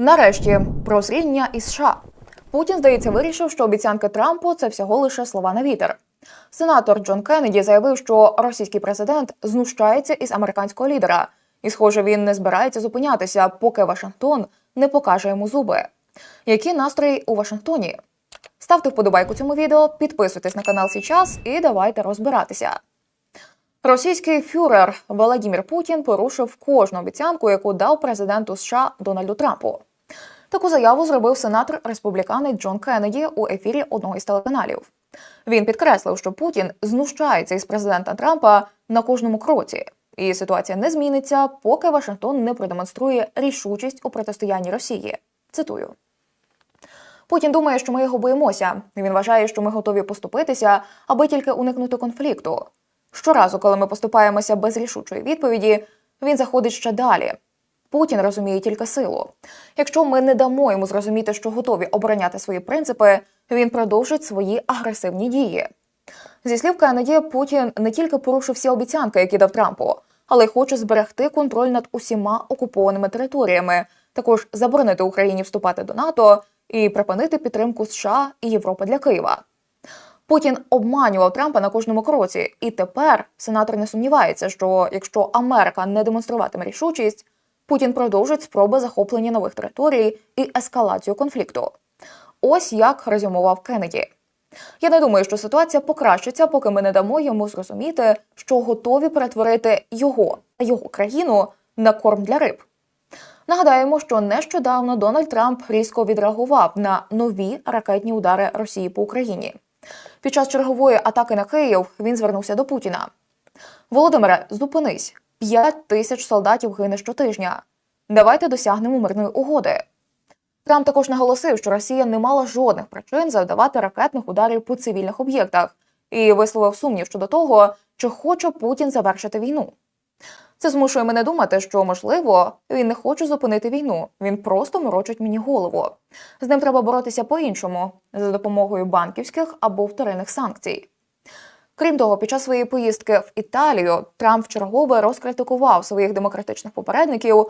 Нарешті прозріння із США. Путін, здається, вирішив, що обіцянки Трампу це всього лише слова на вітер. Сенатор Джон Кеннеді заявив, що російський президент знущається із американського лідера, і, схоже, він не збирається зупинятися, поки Вашингтон не покаже йому зуби. Які настрої у Вашингтоні? Ставте вподобайку цьому відео, підписуйтесь на канал Січас і давайте розбиратися. Російський фюрер Володимир Путін порушив кожну обіцянку, яку дав президенту США Дональду Трампу. Таку заяву зробив сенатор республіканець Джон Кеннеді у ефірі одного із телеканалів. Він підкреслив, що Путін знущається із президента Трампа на кожному кроці, і ситуація не зміниться, поки Вашингтон не продемонструє рішучість у протистоянні Росії. Цитую. Путін думає, що ми його боїмося. Він вважає, що ми готові поступитися, аби тільки уникнути конфлікту. Щоразу, коли ми поступаємося без рішучої відповіді, він заходить ще далі. Путін розуміє тільки силу. Якщо ми не дамо йому зрозуміти, що готові обороняти свої принципи, він продовжить свої агресивні дії. Зі слів Кеннеді, Путін не тільки порушив всі обіцянки, які дав Трампу, але й хоче зберегти контроль над усіма окупованими територіями, також заборонити Україні вступати до НАТО і припинити підтримку США і Європи для Києва. Путін обманював Трампа на кожному кроці, і тепер сенатор не сумнівається, що якщо Америка не демонструватиме рішучість, Путін продовжить спроби захоплення нових територій і ескалацію конфлікту. Ось як резюмував Кеннеді. Я не думаю, що ситуація покращиться, поки ми не дамо йому зрозуміти, що готові перетворити його та його країну на корм для риб. Нагадаємо, що нещодавно Дональд Трамп різко відреагував на нові ракетні удари Росії по Україні. Під час чергової атаки на Київ він звернувся до Путіна. Володимире, зупинись. П'ять тисяч солдатів гине щотижня. Давайте досягнемо мирної угоди. Трамп також наголосив, що Росія не мала жодних причин завдавати ракетних ударів по цивільних об'єктах і висловив сумнів щодо того, чи хоче Путін завершити війну. Це змушує мене думати, що можливо він не хоче зупинити війну. Він просто морочить мені голову. З ним треба боротися по-іншому за допомогою банківських або вторинних санкцій. Крім того, під час своєї поїздки в Італію Трамп вчергове розкритикував своїх демократичних попередників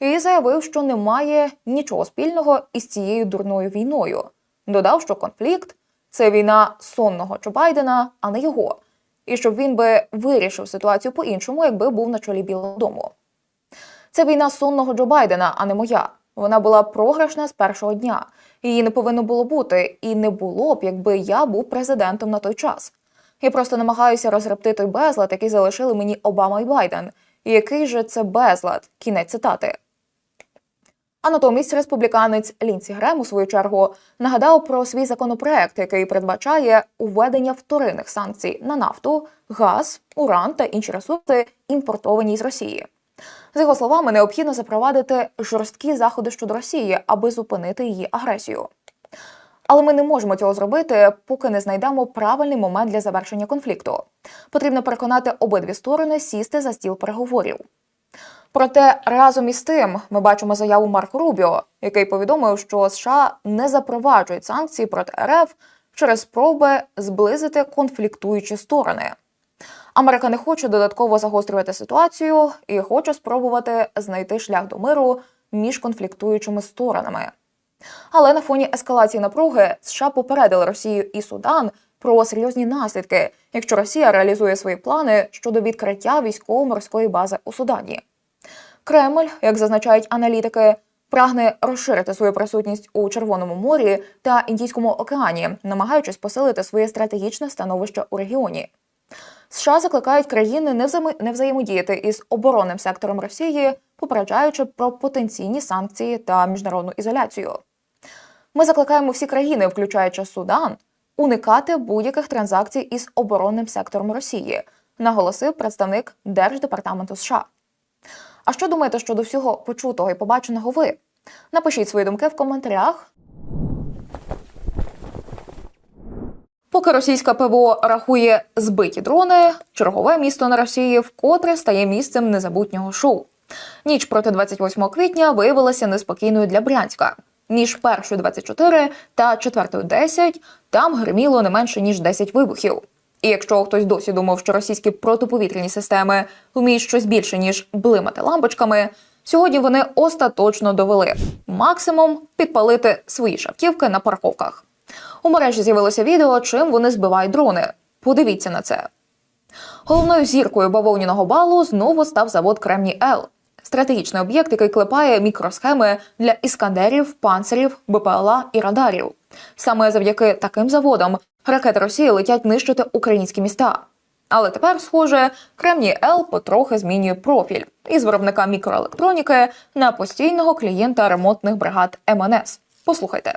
і заявив, що немає нічого спільного із цією дурною війною. Додав, що конфлікт це війна сонного Джо Байдена, а не його, і щоб він би вирішив ситуацію по-іншому, якби був на чолі Білого Дому. Це війна сонного Джо Байдена, а не моя. Вона була програшна з першого дня. Її не повинно було бути, і не було б, якби я був президентом на той час. Я просто намагаюся розгребти той безлад, який залишили мені Обама і Байден. І який же це безлад? Кінець цитати. А натомість республіканець Лінсі Грем у свою чергу нагадав про свій законопроект, який передбачає уведення вторинних санкцій на нафту, газ, уран та інші ресурси, імпортовані з Росії. За його словами, необхідно запровадити жорсткі заходи щодо Росії, аби зупинити її агресію. Але ми не можемо цього зробити, поки не знайдемо правильний момент для завершення конфлікту. Потрібно переконати обидві сторони сісти за стіл переговорів. Проте разом із тим ми бачимо заяву Марко Рубіо, який повідомив, що США не запроваджують санкції проти РФ через спроби зблизити конфліктуючі сторони. Америка не хоче додатково загострювати ситуацію і хоче спробувати знайти шлях до миру між конфліктуючими сторонами. Але на фоні ескалації напруги США попередили Росію і Судан про серйозні наслідки, якщо Росія реалізує свої плани щодо відкриття військово-морської бази у Судані. Кремль, як зазначають аналітики, прагне розширити свою присутність у Червоному морі та Індійському океані, намагаючись посилити своє стратегічне становище у регіоні. США закликають країни не взаємо- не взаємодіяти із оборонним сектором Росії, попереджаючи про потенційні санкції та міжнародну ізоляцію. Ми закликаємо всі країни, включаючи Судан, уникати будь-яких транзакцій із оборонним сектором Росії, наголосив представник Держдепартаменту США. А що думаєте щодо всього почутого і побаченого ви? Напишіть свої думки в коментарях. Поки російська ПВО рахує збиті дрони, чергове місто на Росії вкотре стає місцем незабутнього шоу. Ніч проти 28 квітня виявилася неспокійною для Брянська. Між першою 24 та четвертою 10 там гриміло не менше ніж 10 вибухів. І якщо хтось досі думав, що російські протиповітряні системи вміють щось більше ніж блимати лампочками, Сьогодні вони остаточно довели максимум підпалити свої шавківки на парковках. У мережі з'явилося відео, чим вони збивають дрони. Подивіться на це. Головною зіркою бавовняного балу знову став завод Кремній Л. Стратегічний об'єкт, який клепає мікросхеми для іскандерів, панцирів, БПЛА і радарів. Саме завдяки таким заводам ракети Росії летять нищити українські міста. Але тепер, схоже, Кремній Л потрохи змінює профіль із виробника мікроелектроніки на постійного клієнта ремонтних бригад МНС. Послухайте.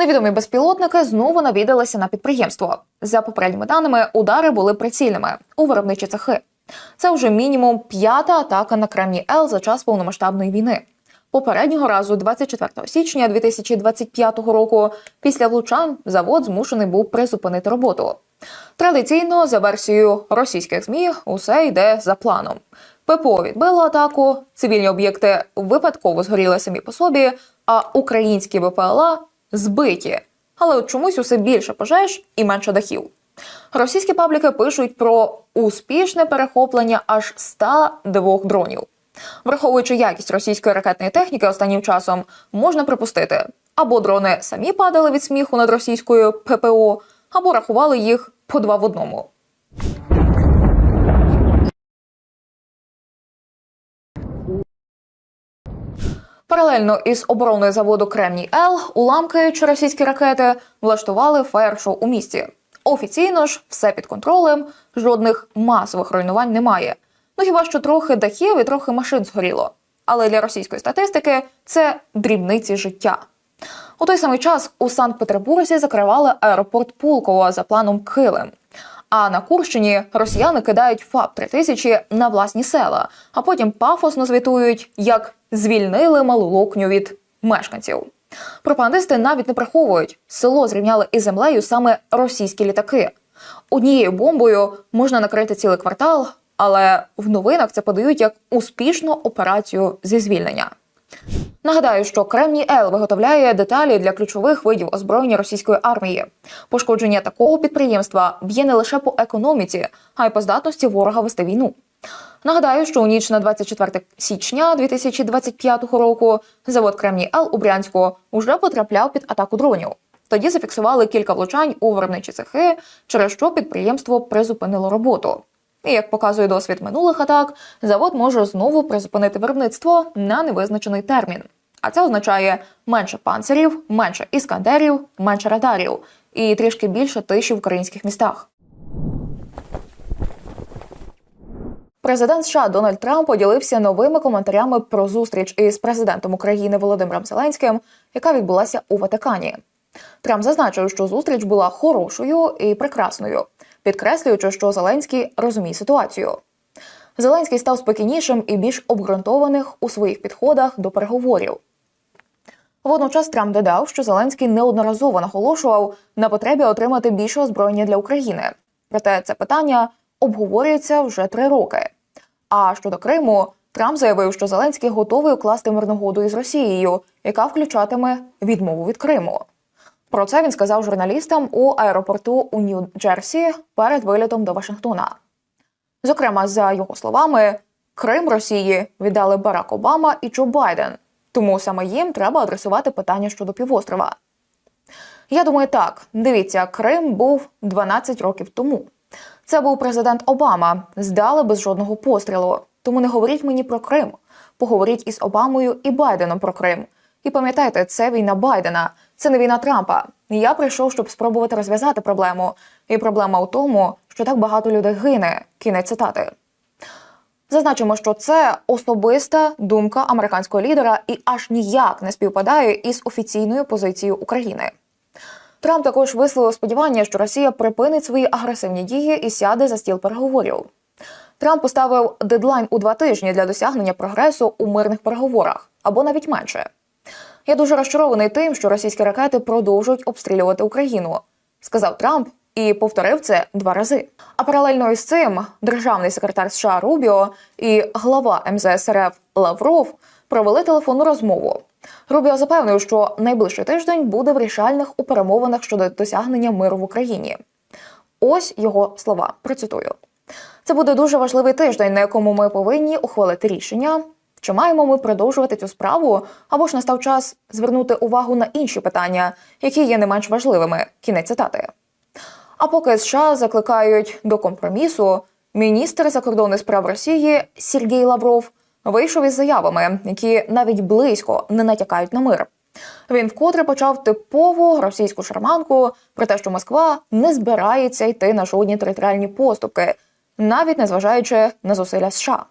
Невідомі безпілотники знову навідалися на підприємство. За попередніми даними, удари були прицільними у виробничі цехи. Це вже мінімум п'ята атака на Кремній Л за час повномасштабної війни. Попереднього разу, 24 січня 2025 року, після влучань завод змушений був призупинити роботу. Традиційно, за версією російських змі, усе йде за планом. ППО відбило атаку, цивільні об'єкти випадково згоріли самі по собі, а українські БПЛА збиті. Але от чомусь усе більше пожеж і менше дахів. Російські пабліки пишуть про успішне перехоплення аж 102 дронів. Враховуючи якість російської ракетної техніки останнім часом, можна припустити, або дрони самі падали від сміху над російською ППО, або рахували їх по два в одному. Паралельно із обороною заводу Кремній Л уламки чи російські ракети влаштували фаєр-шоу у місті. Офіційно ж все під контролем, жодних масових руйнувань немає. Ну хіба що трохи дахів і трохи машин згоріло. Але для російської статистики це дрібниці життя. У той самий час у Санкт-Петербурзі закривали аеропорт Пулково за планом Килим. А на Курщині росіяни кидають ФАП 3000 на власні села, а потім пафосно звітують, як звільнили малу локню від мешканців. Пропагандисти навіть не приховують, село зрівняли із землею саме російські літаки. Однією бомбою можна накрити цілий квартал, але в новинах це подають як успішну операцію зі звільнення. Нагадаю, що Кремній Л виготовляє деталі для ключових видів озброєння російської армії. Пошкодження такого підприємства б'є не лише по економіці, а й по здатності ворога вести війну. Нагадаю, що у ніч на 24 січня 2025 року завод Кремній Л у Брянську уже потрапляв під атаку дронів. Тоді зафіксували кілька влучань у виробничі цехи, через що підприємство призупинило роботу. І як показує досвід минулих атак, завод може знову призупинити виробництво на невизначений термін. А це означає менше панцирів, менше іскандерів, менше радарів і трішки більше тиші в українських містах. Президент США Дональд Трамп поділився новими коментарями про зустріч із президентом України Володимиром Зеленським, яка відбулася у Ватикані. Трамп зазначив, що зустріч була хорошою і прекрасною, підкреслюючи, що Зеленський розуміє ситуацію. Зеленський став спокійнішим і більш обґрунтованих у своїх підходах до переговорів. Водночас Трамп додав, що Зеленський неодноразово наголошував на потребі отримати більше озброєння для України. Проте це питання обговорюється вже три роки. А щодо Криму, Трамп заявив, що Зеленський готовий укласти мирну угоду із Росією, яка включатиме відмову від Криму. Про це він сказав журналістам у аеропорту у Нью-Джерсі перед вилітом до Вашингтона. Зокрема, за його словами, Крим Росії віддали Барак Обама і Джо Байден, тому саме їм треба адресувати питання щодо півострова. Я думаю, так дивіться, Крим був 12 років тому. Це був президент Обама, здали без жодного пострілу. Тому не говоріть мені про Крим. Поговоріть із Обамою і Байденом про Крим. І пам'ятайте, це війна Байдена, це не війна Трампа. Я прийшов, щоб спробувати розв'язати проблему. І проблема у тому, що так багато людей гине. Кінець цитати. Зазначимо, що це особиста думка американського лідера і аж ніяк не співпадає із офіційною позицією України. Трамп також висловив сподівання, що Росія припинить свої агресивні дії і сяде за стіл переговорів. Трамп поставив дедлайн у два тижні для досягнення прогресу у мирних переговорах або навіть менше. Я дуже розчарований тим, що російські ракети продовжують обстрілювати Україну, сказав Трамп і повторив це два рази. А паралельно із цим державний секретар США Рубіо і глава МЗС РФ Лавров провели телефонну розмову. Рубіо запевнив, що найближчий тиждень буде вирішальних у перемовинах щодо досягнення миру в Україні. Ось його слова. Процитую. Це буде дуже важливий тиждень, на якому ми повинні ухвалити рішення. Чи маємо ми продовжувати цю справу, або ж настав час звернути увагу на інші питання, які є не менш важливими? Кінець цитати. А поки США закликають до компромісу, міністр закордонних справ Росії Сергій Лавров вийшов із заявами, які навіть близько не натякають на мир. Він вкотре почав типову російську шарманку про те, що Москва не збирається йти на жодні територіальні поступки, навіть незважаючи на зусилля США.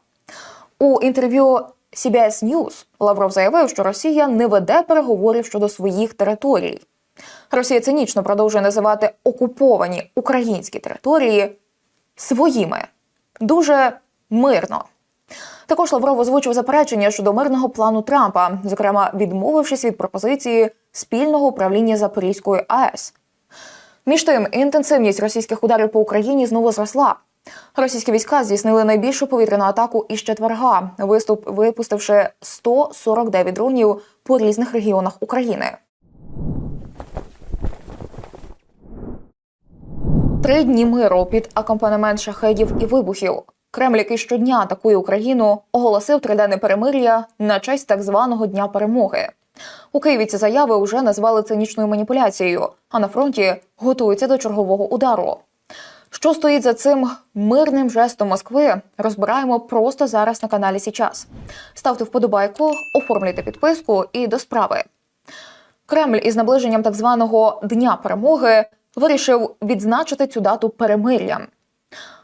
У інтерв'ю CBS News Лавров заявив, що Росія не веде переговорів щодо своїх територій. Росія цинічно продовжує називати окуповані українські території своїми дуже мирно. Також Лавров озвучив заперечення щодо мирного плану Трампа, зокрема відмовившись від пропозиції спільного управління Запорізькою АЕС. Між тим, інтенсивність російських ударів по Україні знову зросла. Російські війська здійснили найбільшу повітряну атаку із четверга, виступ випустивши 149 дронів по різних регіонах України. Три дні миру під акомпанемент шахедів і вибухів. Кремль, який щодня атакує Україну, оголосив триденне перемир'я на честь так званого дня перемоги. У Києві ці заяви вже назвали цинічною маніпуляцією, а на фронті готуються до чергового удару. Що стоїть за цим мирним жестом Москви, розбираємо просто зараз на каналі Січас. Ставте вподобайку, оформлюйте підписку і до справи. Кремль із наближенням так званого Дня перемоги вирішив відзначити цю дату перемир'ям.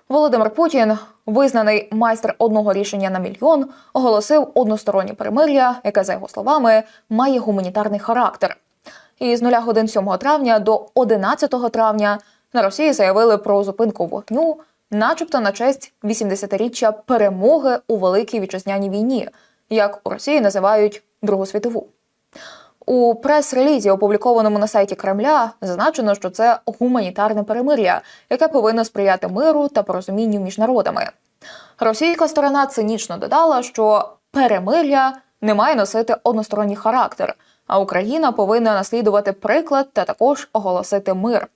Володимир Путін, визнаний майстер одного рішення на мільйон, оголосив одностороннє перемир'я, яке, за його словами, має гуманітарний характер. І з 0 годин 7 травня до 11 травня на Росії заявили про зупинку вогню, начебто на честь 80-річчя перемоги у великій вітчизняній війні, як у Росії називають Другу світову. У прес-релізі, опублікованому на сайті Кремля, зазначено, що це гуманітарне перемир'я, яке повинно сприяти миру та порозумінню між народами. Російська сторона цинічно додала, що перемир'я не має носити односторонній характер, а Україна повинна наслідувати приклад та також оголосити мир.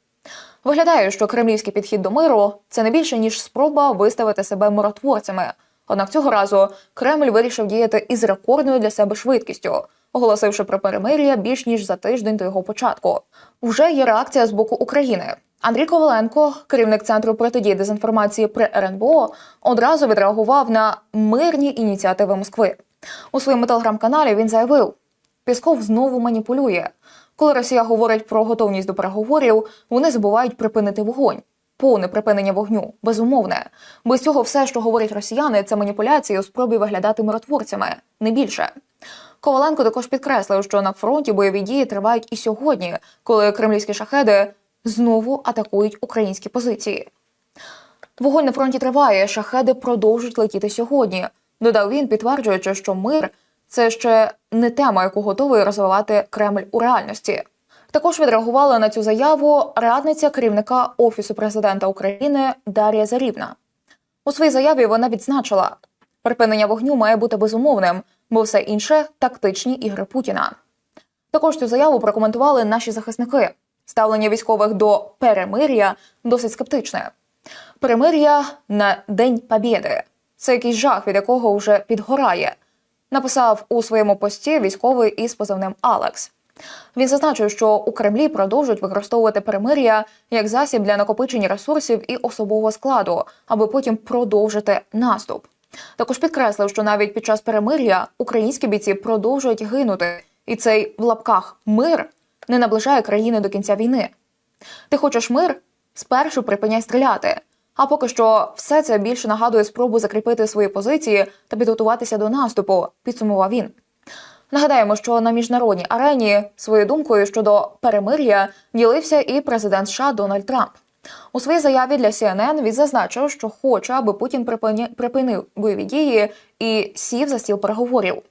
Виглядає, що кремлівський підхід до миру це не більше ніж спроба виставити себе миротворцями. Однак цього разу Кремль вирішив діяти із рекордною для себе швидкістю, оголосивши про перемир'я більш ніж за тиждень до його початку. Вже є реакція з боку України. Андрій Коваленко, керівник центру протидії дезінформації при РНБО, одразу відреагував на мирні ініціативи Москви. У своєму телеграм-каналі він заявив: Пісков знову маніпулює. Коли Росія говорить про готовність до переговорів, вони забувають припинити вогонь. Повне припинення вогню, безумовне. Без цього все, що говорять росіяни, це маніпуляції у спробі виглядати миротворцями, не більше. Коваленко також підкреслив, що на фронті бойові дії тривають і сьогодні, коли кремлівські шахеди знову атакують українські позиції. Вогонь на фронті триває, шахеди продовжують летіти сьогодні. Додав він, підтверджуючи, що мир це ще не тема, яку готовий розвивати Кремль у реальності. Також відреагувала на цю заяву радниця керівника Офісу президента України Дар'я Зарівна. У своїй заяві вона відзначила, припинення вогню має бути безумовним, бо все інше тактичні ігри Путіна. Також цю заяву прокоментували наші захисники. Ставлення військових до перемир'я досить скептичне. Перемир'я на День Побєди – це якийсь жах, від якого вже підгорає. Написав у своєму пості військовий із позивним Алекс. Він зазначив, що у Кремлі продовжують використовувати перемир'я як засіб для накопичення ресурсів і особового складу, аби потім продовжити наступ. Також підкреслив, що навіть під час перемир'я українські бійці продовжують гинути, і цей в лапках мир не наближає країни до кінця війни. Ти хочеш мир? Спершу припиняй стріляти. А поки що все це більше нагадує спробу закріпити свої позиції та підготуватися до наступу, підсумував він. Нагадаємо, що на міжнародній арені своєю думкою щодо перемир'я ділився і президент США Дональд Трамп. У своїй заяві для CNN він зазначив, що хоче, аби Путін припинив бойові дії і сів за стіл переговорів.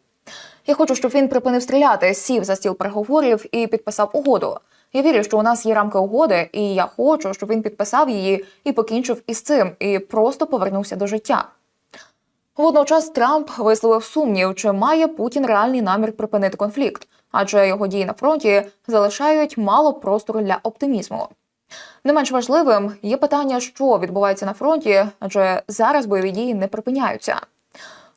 Я хочу, щоб він припинив стріляти, сів за стіл переговорів і підписав угоду. Я вірю, що у нас є рамки угоди, і я хочу, щоб він підписав її і покінчив із цим, і просто повернувся до життя. Водночас Трамп висловив сумнів, чи має Путін реальний намір припинити конфлікт, адже його дії на фронті залишають мало простору для оптимізму. Не менш важливим є питання, що відбувається на фронті, адже зараз бойові дії не припиняються.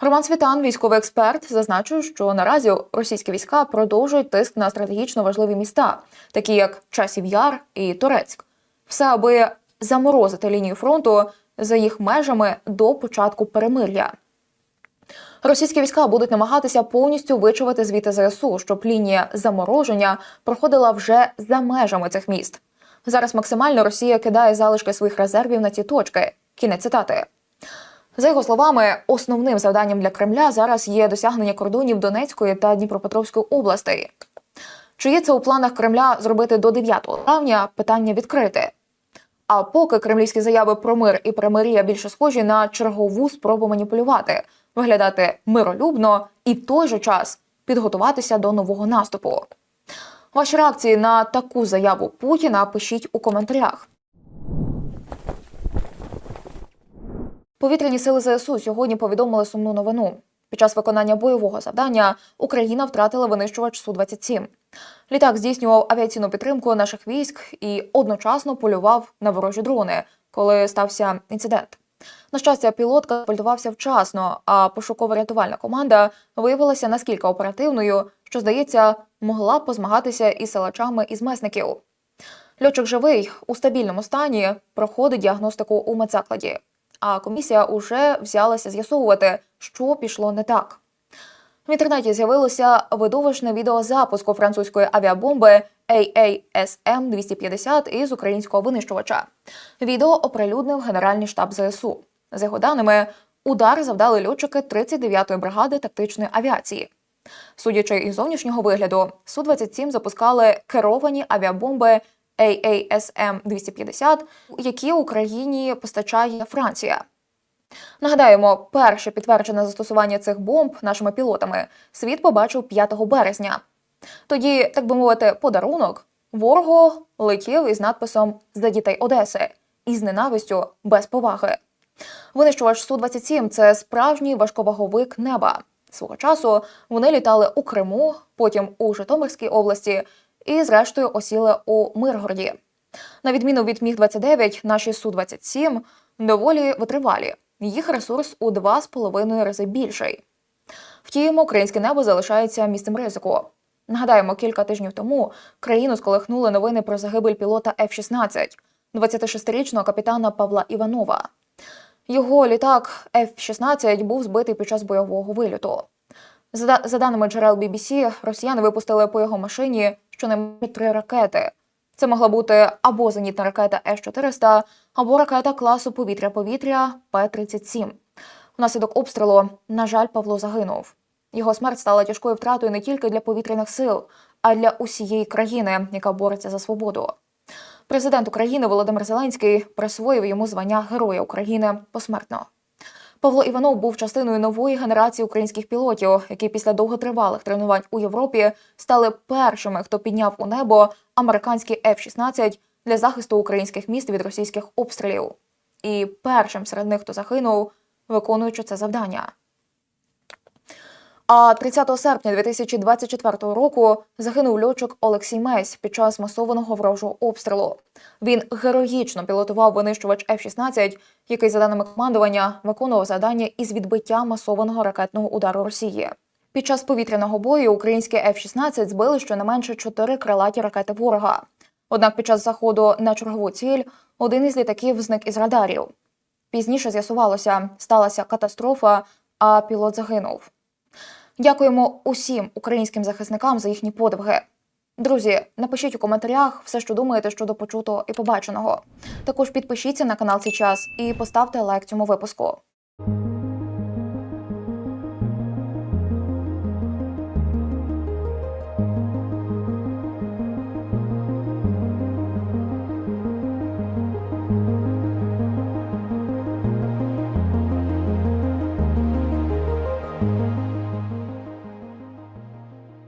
Роман Світан, військовий експерт, зазначив, що наразі російські війська продовжують тиск на стратегічно важливі міста, такі як Часів Яр і Турецьк, все аби заморозити лінію фронту за їх межами до початку перемир'я. Російські війська будуть намагатися повністю вичувати звіти ЗСУ, щоб лінія замороження проходила вже за межами цих міст. Зараз максимально Росія кидає залишки своїх резервів на ці точки. Кінець цитати. За його словами, основним завданням для Кремля зараз є досягнення кордонів Донецької та Дніпропетровської областей. Чи є це у планах Кремля зробити до 9 травня? Питання відкрите. А поки кремлівські заяви про мир і примир'я більше схожі на чергову спробу маніпулювати, виглядати миролюбно і в той же час підготуватися до нового наступу. Ваші реакції на таку заяву Путіна пишіть у коментарях. Повітряні сили ЗСУ сьогодні повідомили сумну новину. Під час виконання бойового завдання Україна втратила винищувач Су-27. Літак здійснював авіаційну підтримку наших військ і одночасно полював на ворожі дрони, коли стався інцидент. На щастя, пілот катапультувався вчасно, а пошуково-рятувальна команда виявилася наскільки оперативною, що, здається, могла позмагатися із силачами із месників. Льотчик живий у стабільному стані проходить діагностику у медзакладі. А комісія уже взялася з'ясовувати, що пішло не так. В інтернеті з'явилося видовищне відео запуску французької авіабомби AASM 250 із українського винищувача. Відео оприлюднив Генеральний штаб ЗСУ. За його даними, удар завдали льотчики 39-ї бригади тактичної авіації. Судячи із зовнішнього вигляду, Су-27 запускали керовані авіабомби AASM-250, які Україні постачає Франція. Нагадаємо, перше підтверджене застосування цих бомб нашими пілотами світ побачив 5 березня. Тоді, так би мовити, подарунок ворогу летів із надписом за дітей Одеси із ненавистю без поваги. Винищувач Су-27 – це справжній важковаговик неба. Свого часу вони літали у Криму, потім у Житомирській області і, зрештою, осіли у Миргороді. На відміну від Міг 29 наші Су-27 доволі витривалі. Їх ресурс у два з половиною рази більший. Втім, українське небо залишається місцем ризику. Нагадаємо, кілька тижнів тому країну сколихнули новини про загибель пілота F-16, 26-річного капітана Павла Іванова. Його літак F-16 був збитий під час бойового вильоту. За, даними джерел BBC, росіяни випустили по його машині щонайменше три ракети. Це могла бути або зенітна ракета С-400, або ракета класу повітря-повітря П-37. Внаслідок обстрілу, на жаль, Павло загинув. Його смерть стала тяжкою втратою не тільки для повітряних сил, а й для усієї країни, яка бореться за свободу. Президент України Володимир Зеленський присвоїв йому звання Героя України посмертно. Павло Іванов був частиною нової генерації українських пілотів, які після довготривалих тренувань у Європі стали першими, хто підняв у небо американські F-16 для захисту українських міст від російських обстрілів. І першим серед них, хто загинув, виконуючи це завдання. А 30 серпня 2024 року загинув льотчик Олексій Месь під час масованого ворожого обстрілу. Він героїчно пілотував винищувач F-16, який, за даними командування, виконував завдання із відбиття масованого ракетного удару Росії. Під час повітряного бою українські F-16 збили щонайменше чотири крилаті ракети ворога. Однак під час заходу на чергову ціль один із літаків зник із радарів. Пізніше з'ясувалося, сталася катастрофа, а пілот загинув. Дякуємо усім українським захисникам за їхні подвиги. Друзі, напишіть у коментарях все, що думаєте щодо почутого і побаченого. Також підпишіться на канал «Цей час і поставте лайк цьому випуску.